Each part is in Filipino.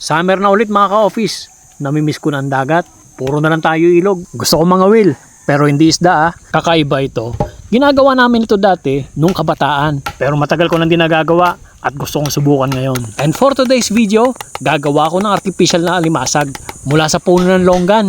Summer na ulit mga ka-office. Namimiss ko na ang dagat. Puro na lang tayo ilog. Gusto ko mga will. Pero hindi isda ah. Kakaiba ito. Ginagawa namin ito dati nung kabataan. Pero matagal ko nang di nagagawa at gusto kong subukan ngayon. And for today's video, gagawa ko ng artificial na alimasag mula sa puno ng longgan.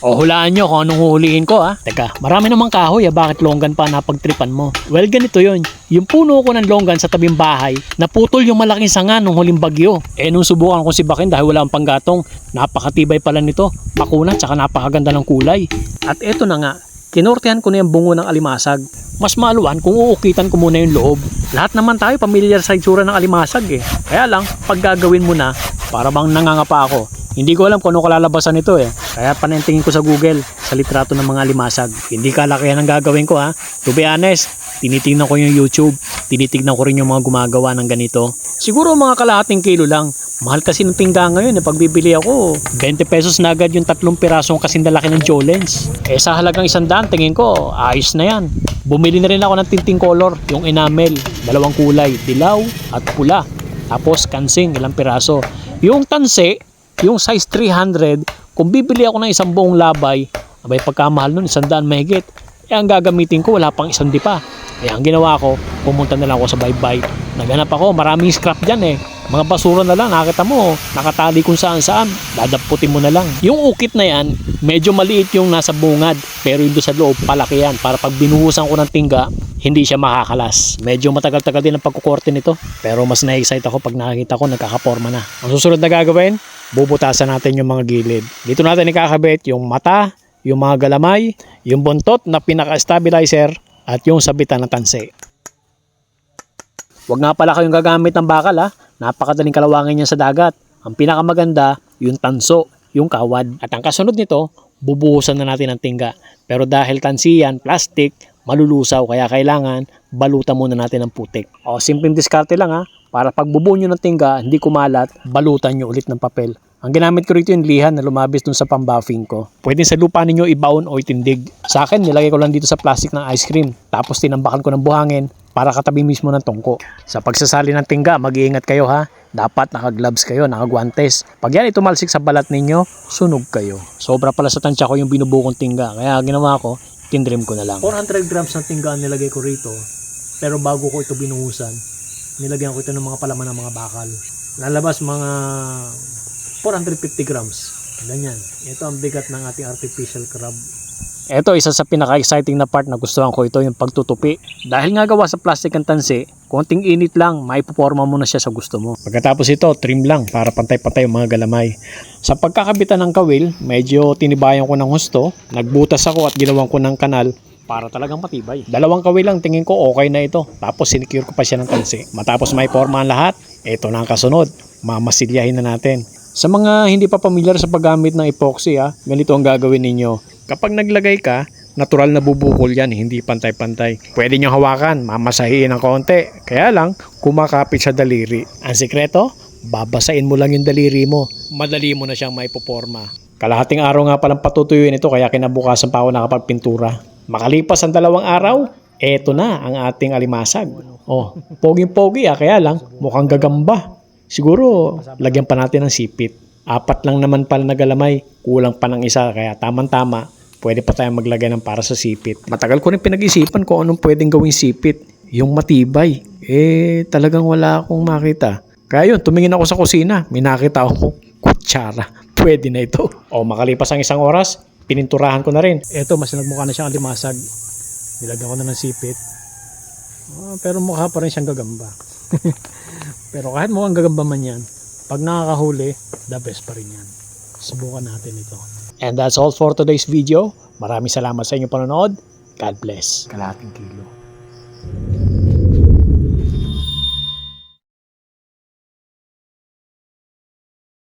O hulaan nyo kung anong huhulihin ko ha. Teka, marami namang kahoy ha, bakit longgan pa napagtripan mo? Well, ganito yon. Yung puno ko ng longgan sa tabing bahay, naputol yung malaking sanga nung huling bagyo. Eh nung subukan ko si Bakin dahil wala ang panggatong, napakatibay pala nito. Makunat tsaka napakaganda ng kulay. At eto na nga, kinortehan ko na yung bungo ng alimasag. Mas maluwan kung uukitan ko muna yung loob. Lahat naman tayo pamilyar sa itsura ng alimasag eh. Kaya lang, pag gagawin mo na, para bang nangangapa ako. Hindi ko alam kung ano kalalabasan nito eh. Kaya panentingin ko sa Google sa litrato ng mga limasag. Hindi kalakihan ang gagawin ko ha. To be honest, tinitingnan ko yung YouTube. Tinitignan ko rin yung mga gumagawa ng ganito. Siguro mga kalahating kilo lang. Mahal kasi ng tingga ngayon eh. Pagbibili ako, 20 pesos na agad yung tatlong pirasong kasindalaki ng Jolens. Eh sa halagang isang daan, tingin ko, ayos na yan. Bumili na rin ako ng tinting color, yung enamel. Dalawang kulay, dilaw at pula. Tapos kansing, ilang piraso. Yung tanse, yung size 300, kung bibili ako ng isang buong labay, abay pagkamahal nun, isang daan mahigit. Eh ang gagamitin ko, wala pang isang di pa. Eh ang ginawa ko, pumunta na lang ako sa bye-bye. Naghanap ako, maraming scrap dyan eh. Mga basura na lang, nakita mo, nakatali kung saan saan, dadaputin mo na lang. Yung ukit na yan, medyo maliit yung nasa bungad, pero yung sa loob, palaki yan. Para pag binuhusan ko ng tingga, hindi siya makakalas. Medyo matagal-tagal din ang pagkukorte nito, pero mas na-excite ako pag nakakita ko nagkakaporma na. Ang susunod na gagawin, bubutasan natin yung mga gilid. Dito natin ikakabit yung mata, yung mga galamay, yung buntot na pinaka-stabilizer, at yung sabitan ng tanse. Huwag nga pala kayong gagamit ng bakal ha. Napakadaling kalawangin niya sa dagat. Ang pinakamaganda, yung tanso, yung kawad. At ang kasunod nito, bubuhusan na natin ang tingga. Pero dahil tansiyan, plastic, malulusaw kaya kailangan balutan muna natin ng putik. O simpleng diskarte lang ha. Para pag bubuo nyo ng tingga, hindi kumalat, balutan nyo ulit ng papel. Ang ginamit ko rito yung lihan na lumabis dun sa pambuffing ko. Pwede sa lupa ninyo ibaon o itindig. Sa akin, nilagay ko lang dito sa plastic ng ice cream. Tapos tinambakan ko ng buhangin para katabi mismo ng tungko. Sa pagsasali ng tingga, mag-iingat kayo ha. Dapat naka-gloves kayo, naka-guantes. Pag yan itumalsik sa balat ninyo, sunog kayo. Sobra pala sa tansya ko yung binubukong tingga. Kaya ginawa ko, tindrim ko na lang. 400 grams ng tingga ang nilagay ko rito. Pero bago ko ito binuhusan, nilagyan ko ito ng mga palaman ng mga bakal. Lalabas mga 450 grams. Ganyan. Ito ang bigat ng ating artificial crab. Ito, isa sa pinaka-exciting na part na gustuhan ko ito, yung pagtutupi. Dahil nga gawa sa plastic ang tansi, konting init lang, maipuporma mo na siya sa gusto mo. Pagkatapos ito, trim lang para pantay-pantay yung mga galamay. Sa pagkakabitan ng kawil, medyo tinibayan ko ng husto, nagbutas ako at ginawan ko ng kanal para talagang matibay. Dalawang kawil lang, tingin ko okay na ito. Tapos sinicure ko pa siya ng tansi. Matapos may forma ang lahat, ito na ang kasunod. Mamasilyahin na natin. Sa mga hindi pa pamilyar sa paggamit ng epoxy, ha, ganito ang gagawin ninyo. Kapag naglagay ka, natural na bubukol yan, hindi pantay-pantay. Pwede nyo hawakan, mamasahiin ng konti. Kaya lang, kumakapit sa daliri. Ang sikreto, babasain mo lang yung daliri mo. Madali mo na siyang maipoporma. Kalahating araw nga palang patutuyuin ito kaya kinabukasan pa ako nakapagpintura. Makalipas ang dalawang araw, eto na ang ating alimasag. Oh, poging-pogi ah, kaya lang mukhang gagamba. Siguro, lagyan pa natin ng sipit. Apat lang naman pala na galamay, kulang pa ng isa, kaya tamang-tama, pwede pa tayong maglagay ng para sa sipit. Matagal ko rin pinag-isipan kung anong pwedeng gawing sipit. Yung matibay. Eh, talagang wala akong makita. Kaya yun, tumingin ako sa kusina. May nakita ako kutsara. Pwede na ito. O makalipas ang isang oras, pininturahan ko na rin. Ito, mas nagmukha na siyang alimasag. Nilagyan ko na ng sipit. Ah, pero mukha pa rin siyang gagamba. pero kahit mukhang gagamba man yan, pag nakakahuli, the best pa rin yan. Subukan natin ito. And that's all for today's video. Maraming salamat sa inyong panonood. God bless. Kalahating kilo.